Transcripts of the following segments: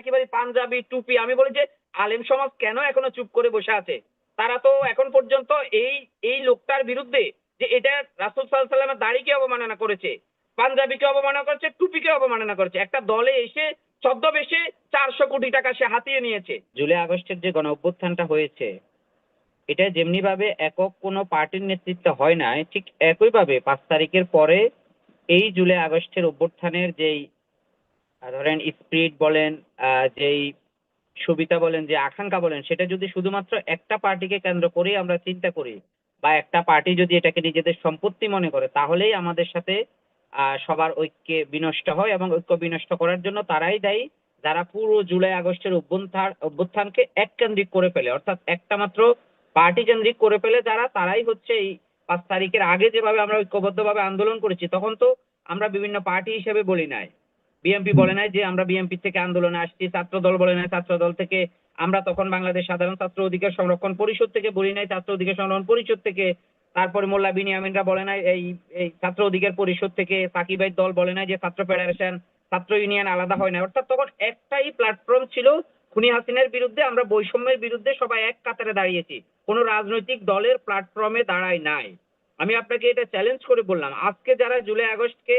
একেবারে পাঞ্জাবি, টুপি, আমি বলি যে আলেম সমাজ কেন এখনও চুপ করে বসে আছে? তারা তো এখন পর্যন্ত এই এই লোকটার বিরুদ্ধে যে এটা রাসুল সাল্লাহ সাল্লামের দাড়িকে অবমাননা করেছে, পাঞ্জাবিকে অবমাননা করেছে, টুপিকে অবমাননা করেছে, একটা দলে এসে ছদ্মবেশে চারশো কোটি টাকা সে হাতিয়ে নিয়েছে। জুলাই আগস্টের যে গণ অভ্যুত্থানটা হয়েছে, এটা যেমনি ভাবে একক কোনো পার্টির নেতৃত্বে হয় না ঠিক একইভাবে পাঁচ তারিখের পরে এই জুলাই আগস্টের অভ্যুত্থানের যেই ধরেন স্পিরিট বলেন যেই সুবিধা বলেন, যে আকাঙ্ক্ষা বলেন, সেটা যদি শুধুমাত্র একটা পার্টিকে কেন্দ্র করে আমরা চিন্তা করি, বা একটা পার্টি যদি এটাকে নিজেদের সম্পত্তি মনে করে, তাহলেই আমাদের সাথে সবার ঐক্যে বিনষ্ট হয় এবং ঐক্য বিনষ্ট করার জন্য তারাই দায়ী, যারা পুরো জুলাই আগস্টের অভ্যুত্থান অভ্যুত্থানকে এক কেন্দ্রিক করে ফেলে। অর্থাৎ একটা মাত্র পার্টি কেন্দ্রিক করে ফেলে যারা, তারাই হচ্ছে এই পাঁচ তারিখের আগে যেভাবে আমরা ঐক্যবদ্ধভাবে আন্দোলন করেছি, তখন তো আমরা বিভিন্ন পার্টি হিসেবে বলি নাই। বিএনপি বলে নাই যে আমরা বিএনপি থেকে আন্দোলনে আসছি ছাত্র দল বলে নাই ছাত্র দল থেকে আমরা তখন বাংলাদেশ সাধারণ ছাত্র অধিকার সংরক্ষণ পরিষদ থেকে বলি নাই ছাত্র অধিকার সংরক্ষণ পরিষদ থেকে তারপরে মোল্লা বিনিয়ামিনরা বলে নাই এই এই ছাত্র অধিকার পরিষদ থেকে সাকিবের দল বলে নাই যে ছাত্র ফেডারেশন ছাত্র ইউনিয়ন আলাদা হয় না অর্থাৎ তখন একটাই প্ল্যাটফর্ম ছিল খুনি হাসিনের বিরুদ্ধে আমরা বৈষম্যের বিরুদ্ধে সবাই এক কাতারে দাঁড়িয়েছি। কোনো রাজনৈতিক দলের প্ল্যাটফর্মে দাঁড়ায় নাই। আমি আপনাকে এটা চ্যালেঞ্জ করে বললাম আজকে যারা জুলাই আগস্টকে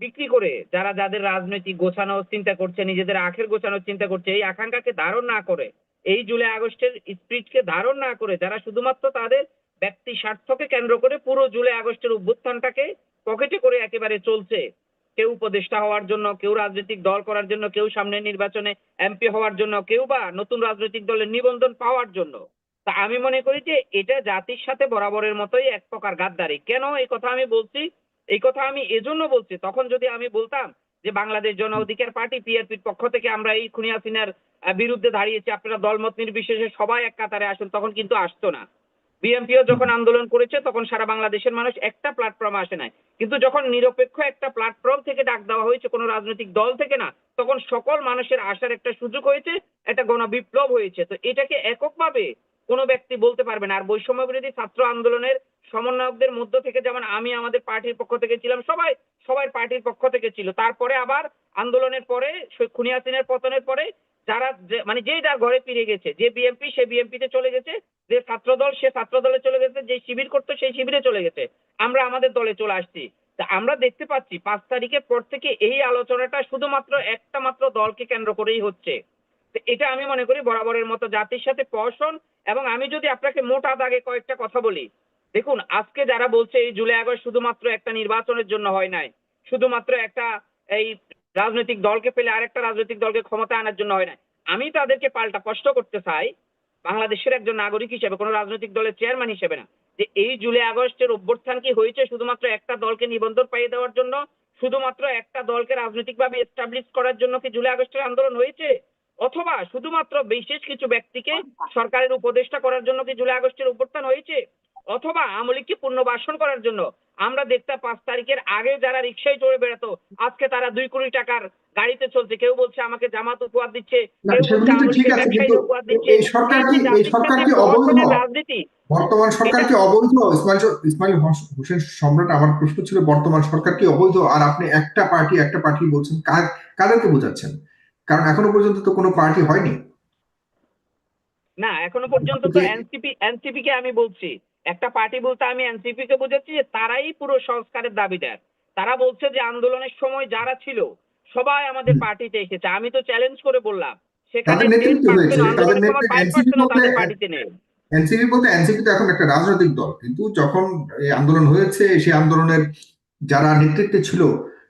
বিক্রি করে, যারা যাদের রাজনৈতিক গোছানোর চিন্তা করছে, নিজেদের আখের গোছানোর চিন্তা করছে, এই আকাঙ্ক্ষাকে ধারণ না করে, এই জুলাই আগস্টের স্পিরিটকে ধারণ না করে, যারা শুধুমাত্র তাদের ব্যক্তি স্বার্থকে কেন্দ্র করে পুরো জুলাই আগস্টের অভ্যুত্থানটাকে পকেটে করে একেবারে চলছে। কেউ উপদেষ্টা হওয়ার জন্য, কেউ রাজনৈতিক দল করার জন্য, কেউ সামনে নির্বাচনে এমপি হওয়ার জন্য, কেউ বা নতুন রাজনৈতিক দলের নিবন্ধন পাওয়ার জন্য। তা আমি মনে করি যে এটা জাতির সাথে বরাবরের মতোই এক প্রকার গাদ্দারি। কেন এই কথা আমি বলছি? এই কথা আমি এজন্য বলছি তখন যদি আমি বলতাম যে বাংলাদেশ জন অধিকার পার্টি পিআরপির পক্ষ থেকে আমরা এই খুনি হাসিনার বিরুদ্ধে দাঁড়িয়েছি আপনারা দলমত নির্বিশেষে সবাই এক কাতারে আসুন তখন কিন্তু আসতো না। বিএনপিও যখন আন্দোলন করেছে তখন সারা বাংলাদেশের মানুষ একটা প্ল্যাটফর্মে আসে নাই। কিন্তু যখন নিরপেক্ষ একটা প্ল্যাটফর্ম থেকে ডাক দেওয়া হয়েছে কোনো রাজনৈতিক দল থেকে না তখন সকল মানুষের আসার একটা সুযোগ হয়েছে একটা গণবিপ্লব হয়েছে। তো এটাকে এককভাবে কোনো ব্যক্তি বলতে পারবে না। আর বৈষম্য বিরোধী ছাত্র আন্দোলনের সমন্বয়কদের মধ্য থেকে যেমন আমি আমাদের পার্টির পক্ষ থেকে ছিলাম, সবাই সবাই পার্টির পক্ষ থেকে ছিল। তারপরে আবার আন্দোলনের পরে খুনি হাসিনের পতনের পরে যারা মানে যে যার ঘরে ফিরে গেছে, যে বিএনপি সে বিএনপিতে চলে গেছে, যে ছাত্রদল, সে ছাত্র দলে চলে গেছে, যে শিবির করতো, সেই শিবিরে চলে গেছে। আমরা আমাদের দলে চলে আসছি। তা আমরা দেখতে পাচ্ছি, পাঁচ তারিখের পর থেকে এই আলোচনাটা শুধুমাত্র একটা মাত্র দলকে কেন্দ্র করেই হচ্ছে। এটা আমি মনে করি বরাবরের মতো জাতির সাথে প্রহসন এবং আমি যদি আপনাকে মোটা দাগে কয়েকটা কথা বলি, দেখুন, আজকে যারা বলছে এই জুলাই আগস্ট শুধুমাত্র একটা নির্বাচনের জন্য হয় নাই, শুধুমাত্র একটা এই রাজনৈতিক দলকে পেলে আরেকটা রাজনৈতিক দলকে ক্ষমতা আনার জন্য হয় না আমি তাদেরকে পাল্টা প্রশ্ন করতে চাই, বাংলাদেশের একজন নাগরিক হিসেবে, কোনো রাজনৈতিক দলের চেয়ারম্যান হিসেবে না, যে এই জুলাই আগস্টের অভ্যর্থান কি হয়েছে শুধুমাত্র একটা দলকে নিবন্ধন পাইয়ে দেওয়ার জন্য, শুধুমাত্র একটা দলকে রাজনৈতিকভাবে এস্টাবলিশ করার জন্য কি জুলাই আগস্টের আন্দোলন হয়েছে? অথবা শুধুমাত্র বিশেষ কিছু ব্যক্তিকে সরকারের উপদেষ্টা করার জন্য কি জুলাই আগস্টের অভ্যর্থান হয়েছে? অথবা আওয়ামী লীগকে পুনর্বাসন করার জন্য? আমরা দেখতে পাঁচ তারিখের আগে যারা রিক্সায় চড়ে বেড়াতো আজকে তারা দুই কোটি টাকার গাড়িতে চলছে। কেউ বলছে আমাকে জামাত উপহার দিচ্ছে রাজনীতি বর্তমান সরকার কি অবৈধ? ইসমাইল ইসমাইল হোসেন সম্রাট আমার প্রশ্ন ছিল বর্তমান সরকার কি অবৈধ? আর আপনি একটা পার্টি একটা পার্টি বলছেন কাদেরকে বোঝাচ্ছেন? কারণ এখনও পর্যন্ত তো কোনো পার্টি হয়নি। না এখনও পর্যন্ত তো এনসিপি এনসিপি কে আমি বলছি। একটা পার্টি বলতে আমি এনসিপি কে বোঝাচ্ছি যে তারাই পুরো সংস্কারের দাবিদার। তারা বলছে যে আন্দোলনের সময় যারা ছিল সবাই আমাদের পার্টিতে এসেছে। আমি তো চ্যালেঞ্জ করে বললাম সেখানে তাদের নেতৃত্ব 10% হয়েছে, তাদের আন্দোলনের সময় নেতৃত্ব- ফাইভ NCP পার্সেন্ট বলতে- তাদের পার্টিতে নেই। এনসিপি বলতে এনসিপি তো এখন একটা রাজনৈতিক দল। কিন্তু যখন এই আন্দোলন হয়েছে সেই আন্দোলনের যারা নেতৃত্বে ছিল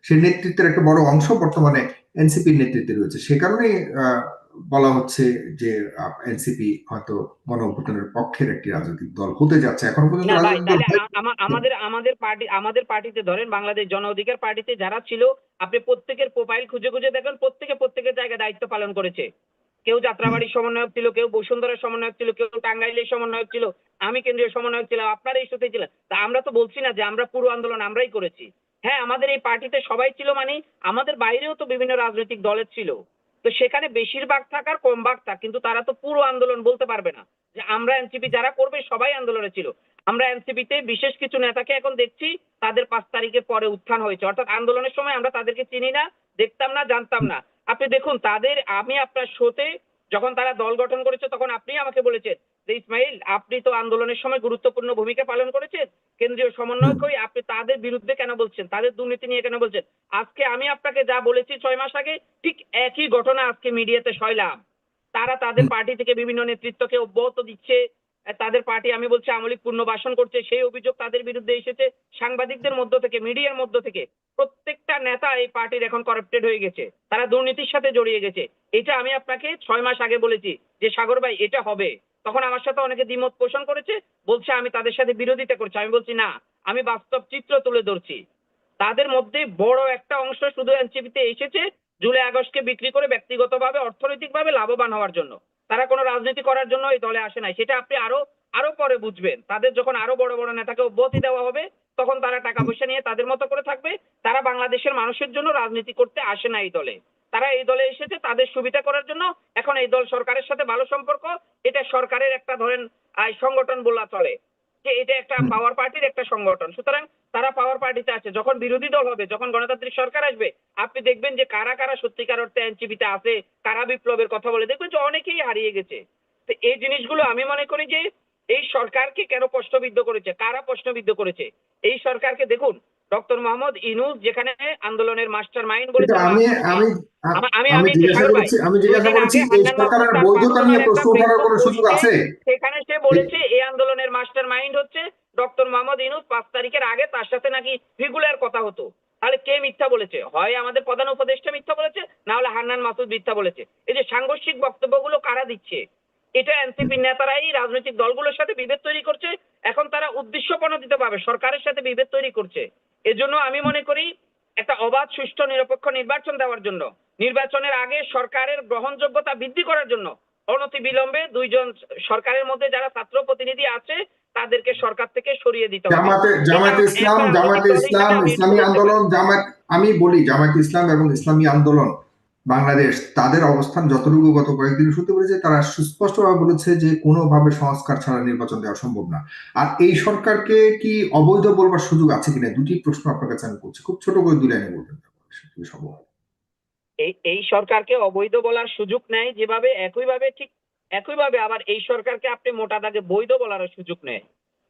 সেই নেতৃত্বের একটা বড় অংশ বর্তমানে এনসিপির নেতৃত্বে রয়েছে। সে কারণেই আহ, বলা হচ্ছে যে এনসিপি হয়তো গণ অভ্যুত্থানের পক্ষের একটি রাজনৈতিক দল হতে যাচ্ছে। এখন পর্যন্ত আমাদের আমাদের পার্টি আমাদের পার্টিতে ধরেন বাংলাদেশ জন অধিকার পার্টিতে যারা ছিল আপনি প্রত্যেকের প্রোফাইল খুঁজে খুঁজে দেখেন প্রত্যেকে প্রত্যেকের জায়গায় দায়িত্ব পালন করেছে। কেউ যাত্রাবাড়ির সমন্বয়ক ছিল কেউ বসুন্ধরার সমন্বয়ক ছিল কেউ টাঙ্গাইলের সমন্বয়ক ছিল আমি কেন্দ্রীয় সমন্বয়ক ছিলাম আপনারা এই সাথে ছিলেন। তা আমরা তো বলছি না যে আমরা পুরো আন্দোলন আমরাই করেছি। হ্যাঁ আমাদের এই পার্টিতে সবাই ছিল মানে আমাদের বাইরেও তো বিভিন্ন রাজনৈতিক দলের ছিল। তো সেখানে বেশিরভাগ থাকার কম ভাগ থাক, কিন্তু তারা তো পুরো আন্দোলন বলতে পারবে না। যে আমরা এনসিপি যারা করবে সবাই আন্দোলনে ছিল। আমরা এনসিপিতে বিশেষ কিছু নেতাকে এখন দেখছি, তাদের পাঁচ তারিখের পরে উত্থান হয়েছে। অর্থাৎ আন্দোলনের সময় আমরা তাদেরকে চিনি না, দেখতাম না, জানতাম না। আপনি দেখুন, তাদের, আমি আপনার শোতে যখন তারা দল গঠন করেছে, তখন আপনি আমাকে বলেছেন যে ইসমাইল আপনি তো আন্দোলনের সময় গুরুত্বপূর্ণ ভূমিকা পালন করেছেন। কেন্দ্রীয় সমন্বয়ক হয়ে আপনি তাদের বিরুদ্ধে কেন বলছেন? তাদের দুর্নীতি নিয়ে কেন বলছেন? আজকে আমি আপনাকে যা বলেছি ছয় মাস আগে ঠিক একই ঘটনা আজকে মিডিয়াতে সয়লাম তারা তাদের পার্টি থেকে বিভিন্ন নেতৃত্বকে অব্যাহত দিচ্ছে। তাদের পার্টি আমি বলছি আমলিক পুনর্বাসন করছে। সেই অভিযোগ তাদের বিরুদ্ধে এসেছে। সাংবাদিকদের মধ্য থেকে মিডিয়ার মধ্য থেকে প্রত্যেকটা নেতা এই পার্টির এখন করাপ্টেড হয়ে গেছে। তারা দুর্নীতির সাথে জড়িয়ে গেছে। এটা আমি আপনাকে ছয় মাস আগে বলেছি যে সাগর ভাই এটা হবে। তখন আমার সাথে অনেকে দ্বিমত পোষণ করেছে, বলছে, আমি তাদের সাথে বিরোধিতা করছি। আমি বলছি, না, আমি বাস্তব চিত্র তুলে ধরছি। তাদের মধ্যে বড় একটা অংশ শুধু এনসিপিতে এসেছে জুলাই আগস্টকে বিক্রি করে ব্যক্তিগতভাবে, অর্থনৈতিকভাবে লাভবান হওয়ার জন্য। তারা কোনো রাজনীতি করার জন্য এই দলে আসে নাই। সেটা আপনি আরও আরও পরে বুঝবেন। তাদের যখন আরও বড় বড় নেতাকে অব্যাহতি দেওয়া হবে, তখন তারা টাকা পয়সা নিয়ে তাদের মতো করে থাকবে। তারা বাংলাদেশের মানুষের জন্য রাজনীতি করতে আসে না এই দলে। তারা এই দলে এসেছে তাদের সুবিধা করার জন্য এখন এই দল সরকারের সাথে ভালো সম্পর্ক। এটা সরকারের একটা ধরেন সংগঠন বলা চলে। যে এটা একটা পাওয়ার পার্টির একটা সংগঠন। সুতরাং তারা পাওয়ার পার্টিতে আছে। যখন বিরোধী দল হবে যখন গণতান্ত্রিক সরকার আসবে আপনি দেখবেন যে কারা কারা সত্যিকার অর্থে এনসিপিতে আছে কারা বিপ্লবের কথা বলে দেখবেন যে অনেকেই হারিয়ে গেছে। তো এই জিনিসগুলো আমি মনে করি যে এই সরকারকে কেন প্রশ্নবিদ্ধ করেছে? কারা প্রশ্নবিদ্ধ করেছে? এই সরকারকে দেখুন ডক্টর মোহাম্মদ ইনুস যেখানে আন্দোলনের মাস্টার মাইন্ড বলে আমি আমি আমি আমি আমি জিজ্ঞাসা করছি আমি জিজ্ঞাসা করছি এই সরকারের বৈধতা নিয়ে আন্দোলনের প্রশ্ন একটা কোনো সুযোগ আছে? সেখানে সে বলেছে এই আন্দোলনের মাস্টার মাইন্ড হচ্ছে ডক্টর মোহাম্মদ ইনুস। পাঁচ তারিখের আগে তার সাথে নাকি রেগুলার কথা হতো। তাহলে কে মিথ্যা বলেছে? হয় আমাদের প্রধান উপদেষ্টা মিথ্যা বলেছে না হলে হান্নান মাসুদ মিথ্যা বলেছে। এই যে সাংঘর্ষিক বক্তব্যগুলো কারা দিচ্ছে? এটা এনসিপি নেতারাই রাজনৈতিক দলগুলোর সাথে বিভেদ তৈরি করছে এখন তারা উদ্দেশ্য দিতে পাবে সরকারের সাথে বিভেদ তৈরি করছে। এজন্য আমি মনে করি একটা অবাধ সুষ্ঠু নিরপেক্ষ নির্বাচন দেওয়ার জন্য নির্বাচনের আগে সরকারের গ্রহণযোগ্যতা বৃদ্ধি করার জন্য অনতি বিলম্বে দুইজন সরকারের মধ্যে যারা ছাত্র প্রতিনিধি আছে তাদেরকে সরকার থেকে সরিয়ে দিতে হবে। জামাতে জামাতে ইসলাম জামাতে ইসলাম ইসলামী আন্দোলন জামাত আমি বলি জামাতে ইসলাম এবং ইসলামী আন্দোলন। বাংলাদেশ, তাদের অবস্থান যতটুকু গত কয়েকদিন শুনতে পেরেছে তারা সুস্পষ্টভাবে বলেছে যে কোনোভাবে সংস্কার ছাড়া নির্বাচন দেওয়া সম্ভব না। আর এই সরকারকে কি অবৈধ বলবার সুযোগ আছে কিনা, দুটি প্রশ্ন আপনার কাছে আমি করছি। খুব ছোট করে দুই লাইনে বলবেন এই এই সরকারকে অবৈধ বলার সুযোগ নেয় যেভাবে, একইভাবে, ঠিক একইভাবে আবার এই সরকারকে আপনি মোটা দাগে বৈধ বলার সুযোগ নেয়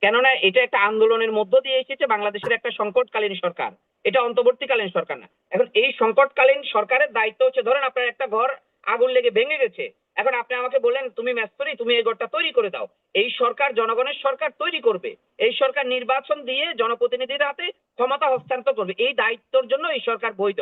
কেননা এটা একটা আন্দোলনের মধ্য দিয়ে এসেছে বাংলাদেশের একটা সংকটকালীন সরকার। এটা অন্তর্বর্তীকালীন সরকার না। এখন এই সংকটকালীন সরকারের দায়িত্ব হচ্ছে, ধরেন আপনার একটা ঘর আগুন লেগে ভেঙে গেছে। এখন আপনি আমাকে বলেন, তুমি মেস্তরি তুমি এই ঘরটা তৈরি করে দাও। এই সরকার জনগণের সরকার তৈরি করবে। এই সরকার নির্বাচন দিয়ে জনপ্রতিনিধির হাতে ক্ষমতা হস্তান্তর করবে। এই দায়িত্বর জন্য এই সরকার বৈধ।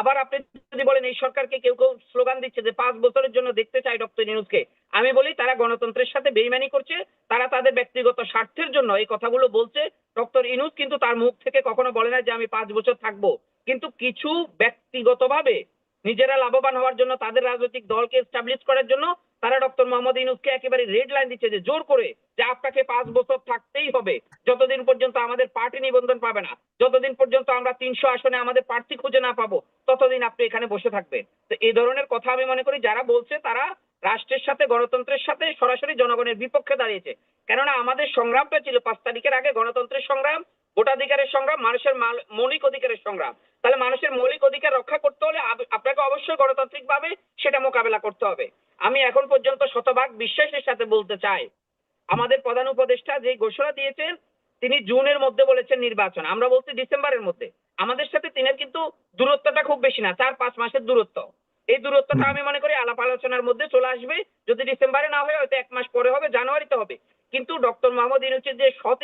আবার আপনি যদি বলেন, এই সরকারকে কেউ কেউ স্লোগান দিচ্ছে যে পাঁচ বছরের জন্য দেখতে চাই ডক্টর নিউজকে আমি বলি তারা গণতন্ত্রের সাথে বেইমানি করছে, তারা তাদের ব্যক্তিগত স্বার্থের জন্য এই কথাগুলো বলছে। ডক্টর ইনুস কিন্তু তার মুখ থেকে কখনো বলে না যে আমি পাঁচ বছর থাকব। কিন্তু কিছু ব্যক্তিগতভাবে নিজেরা লাভবান হওয়ার জন্য, তাদের রাজনৈতিক দলকে এস্টাবলিশ করার জন্য তারা ডক্টর মোহাম্মদ ইনুসকে একেবারে রেড লাইন দিচ্ছে যে জোর করে যে আপনাকে পাঁচ বছর থাকতেই হবে। যতদিন পর্যন্ত আমাদের পার্টি নিবন্ধন পাবে না, যতদিন পর্যন্ত আমরা তিনশো আসনে আমাদের প্রার্থী খুঁজে না পাবো, ততদিন আপনি এখানে বসে থাকবেন। তো এই ধরনের কথা আমি মনে করি, যারা বলছে তারা রাষ্ট্রের সাথে, গণতন্ত্রের সাথে সরাসরি জনগণের বিপক্ষে দাঁড়িয়েছে। কেননা আমাদের সংগ্রামটা ছিল পাঁচ তারিখের আগে গণতন্ত্রের সংগ্রাম, ভোটাধিকারের সংগ্রাম, মানুষের মৌলিক অধিকারের সংগ্রাম। তাহলে মানুষের মৌলিক অধিকার রক্ষা করতে হলে আপনাকে অবশ্যই গণতান্ত্রিকভাবে সেটা মোকাবেলা করতে হবে। আমি এখন পর্যন্ত শতভাগ বিশ্বাসের সাথে বলতে চাই, আমাদের প্রধান উপদেষ্টা যে ঘোষণা দিয়েছেন, তিনি জুনের মধ্যে বলেছেন নির্বাচন। আমরা বলছি ডিসেম্বরের মধ্যে। আমাদের সাথে তিনের কিন্তু দূরত্বটা খুব বেশি না, চার পাঁচ মাসের দূরত্ব। এই দূরত্বটা আমি মনে করি আলাপ আলোচনার মধ্যে চলে আসবে। যদি ডিসেম্বরে না হয়, হয়তো এক মাস পরে হবে, জানুয়ারিতে হবে। কিন্তু ডক্টর মোহাম্মদ ইউনুসের যে সৎ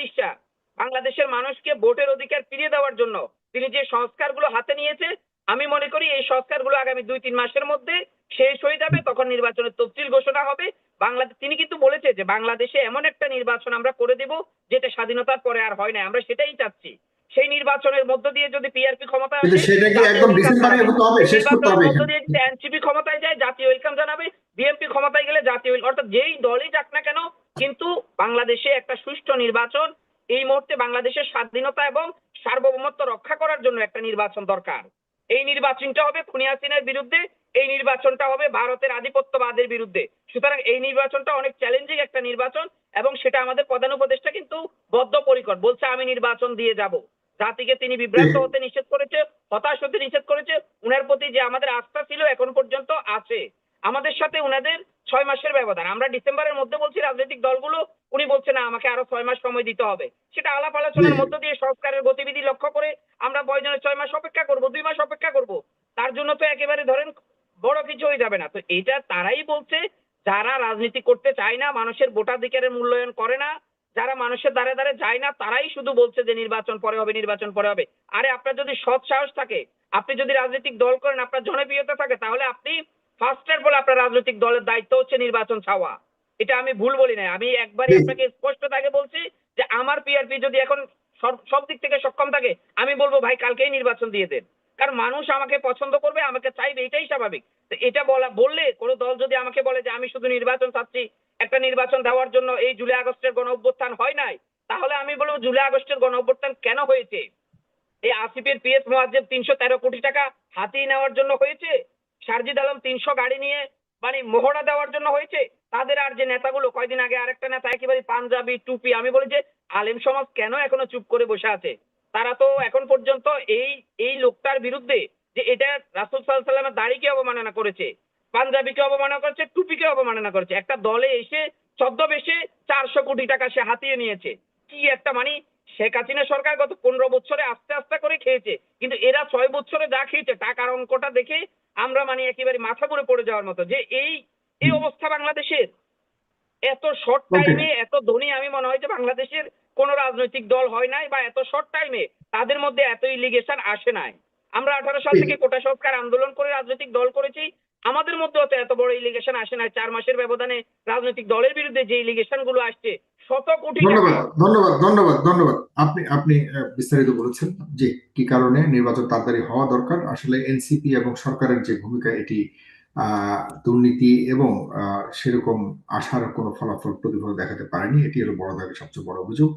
বাংলাদেশের মানুষকে ভোটের অধিকার ফিরিয়ে দেওয়ার জন্য তিনি যে সংস্কারগুলো হাতে নিয়েছে, আমি মনে করি এই সংস্কারগুলো আগামী দুই, তিন মাসের মধ্যে শেষ হয়ে যাবে। তখন নির্বাচনের তফসিল ঘোষণা হবে। বাংলাদেশ তিনি কিন্তু বলেছে যে, বাংলাদেশে এমন একটা নির্বাচন আমরা করে দেব, যেটা স্বাধীনতার পরে আর হয় না আমরা সেটাই চাচ্ছি। সেই নির্বাচনের মধ্য দিয়ে যদি পিআরপি ক্ষমতা কিন্তু আসে, সেটা কি একদম ডিসেম্বরে হতে হবে শেষ করতে হবে মধ্য দিয়ে যদি এনসিপি ক্ষমতায় যায় জাতীয় ঐক্যাম জানাবে বিএনপি ক্ষমতায় গেলে জাতীয় ঐক্য অর্থাৎ যেই দলই যাক না কেন কিন্তু বাংলাদেশে একটা সুষ্ঠু নির্বাচন এই মুহূর্তে বাংলাদেশের স্বাধীনতা এবং সার্বভৌমত্ব রক্ষা করার জন্য একটা নির্বাচন দরকার। এই নির্বাচনটা হবে খুনি হাসিনার বিরুদ্ধে এই নির্বাচনটা হবে ভারতের আধিপত্যবাদের বিরুদ্ধে। সুতরাং এই নির্বাচনটা অনেক চ্যালেঞ্জিং একটা নির্বাচন এবং সেটা আমাদের প্রধান উপদেষ্টা কিন্তু বদ্ধপরিকর বলছে আমি নির্বাচন দিয়ে যাব। জাতিকে তিনি বিভ্রান্ত হতে নিষেধ করেছে হতাশ হতে নিষেধ করেছে উনার প্রতি যে আমাদের আস্থা ছিল এখন পর্যন্ত আছে। আমাদের সাথে উনাদের ছয় মাসের ব্যবধান। আমরা ডিসেম্বরের মধ্যে বলছি রাজনৈতিক দলগুলো উনি বলছে না আমাকে আরও ছয় মাস সময় দিতে হবে। সেটা আলাপ আলোচনার মধ্য দিয়ে সংস্কারের গতিবিধি লক্ষ্য করে আমরা প্রয়োজনে ছয় মাস অপেক্ষা করব দুই মাস অপেক্ষা করব। তার জন্য তো একেবারে ধরেন বড় কিছু হয়ে যাবে না। তো এটা তারাই বলছে যারা রাজনীতি করতে চায় না মানুষের ভোটাধিকারের মূল্যায়ন করে না যারা মানুষের দ্বারে দ্বারে যায় না তারাই শুধু বলছে যে নির্বাচন পরে হবে নির্বাচন পরে হবে। আরে আপনার যদি সৎ সাহস থাকে আপনি যদি রাজনৈতিক দল করেন আপনার জনপ্রিয়তা থাকে তাহলে আপনি ফার্স্টের বলে আপনার রাজনৈতিক দলের দায়িত্ব হচ্ছে নির্বাচন ছাওয়া এটা আমি ভুল বলি না আমি একবারই আপনাকে স্পষ্ট থাকে বলছি যে আমার পিআরপি যদি এখন সব দিক থেকে সক্ষম থাকে আমি বলব ভাই কালকেই নির্বাচন দিয়ে দেন। কারণ মানুষ আমাকে পছন্দ করবে আমাকে চাইবে এটাই স্বাভাবিক। এটা বলা বললে কোনো দল যদি আমাকে বলে যে আমি শুধু নির্বাচন চাচ্ছি একটা নির্বাচন দেওয়ার জন্য এই জুলাই আগস্টের গণ অভ্যুত্থান হয় নাই, তাহলে আমি বলব জুলাই আগস্টের গণ অভ্যুত্থান কেন হয়েছে? এই আসিফের পিএস মোয়াজ্জেব তিনশো তেরো কোটি টাকা হাতিয়ে নেওয়ার জন্য হয়েছে? সারজিদ আলম তিনশো গাড়ি নিয়ে মানে মহড়া দেওয়ার জন্য হয়েছে? তাদের আর যে নেতাগুলো, কয়দিন আগে আরেকটা নেতা একেবারে পাঞ্জাবি, টুপি, আমি বলি যে আলেম সমাজ কেন এখনও চুপ করে বসে আছে? তারা তো এখন পর্যন্ত এই এই লোকটার বিরুদ্ধে যে এটা রাসুল সাল্লাহ সাল্লামের দাড়িকে অবমাননা করেছে? পাঞ্জাবিকে অবমাননা করেছে টুপিকে অবমাননা করেছে। একটা দলে এসে ছদ্মবেশে চারশো কোটি টাকা সে হাতিয়ে নিয়েছে। কি একটা মানে? শেখ হাসিনা সরকার গত পনেরো বছরে আস্তে আস্তে করে খেয়েছে কিন্তু এরা ছয় বছরে যা খেয়েছে টাকার অঙ্কটা দেখে আমরা মানে একেবারে মাথা ঘুরে পড়ে যাওয়ার মতো। যে এই এই অবস্থা বাংলাদেশের। এত শর্ট টাইমে এত ধনী আমি মনে হয় যে বাংলাদেশের কোন রাজনৈতিক দল হয় নাই বা এত শর্ট টাইমে তাদের মধ্যে এত ইলিগেশন আসে নাই। আমরা আঠারো সাল থেকে কোটা সংস্কার আন্দোলন করে রাজনৈতিক দল করেছি আমাদের মধ্যে তো এত বড় ইলিগেশন আসে না। চার মাসের ব্যবধানে রাজনৈতিক দলের বিরুদ্ধে যে ইলিগেশনগুলো আসছে, শত কোটি ধন্যবাদ ধন্যবাদ ধন্যবাদ আপনি আপনি বিস্তারিত বলেছেন যে কি কারণে নির্বাচন তাড়াতাড়ি হওয়া দরকার। আসলে এনসিপি এবং সরকারের যে ভূমিকা, এটি দুর্নীতি এবং সেরকম আশার কোনো ফলাফল প্রতিফল দেখাতে পারেনি। এটি হলো বড় দাগে সবচেয়ে বড় অভিযোগ।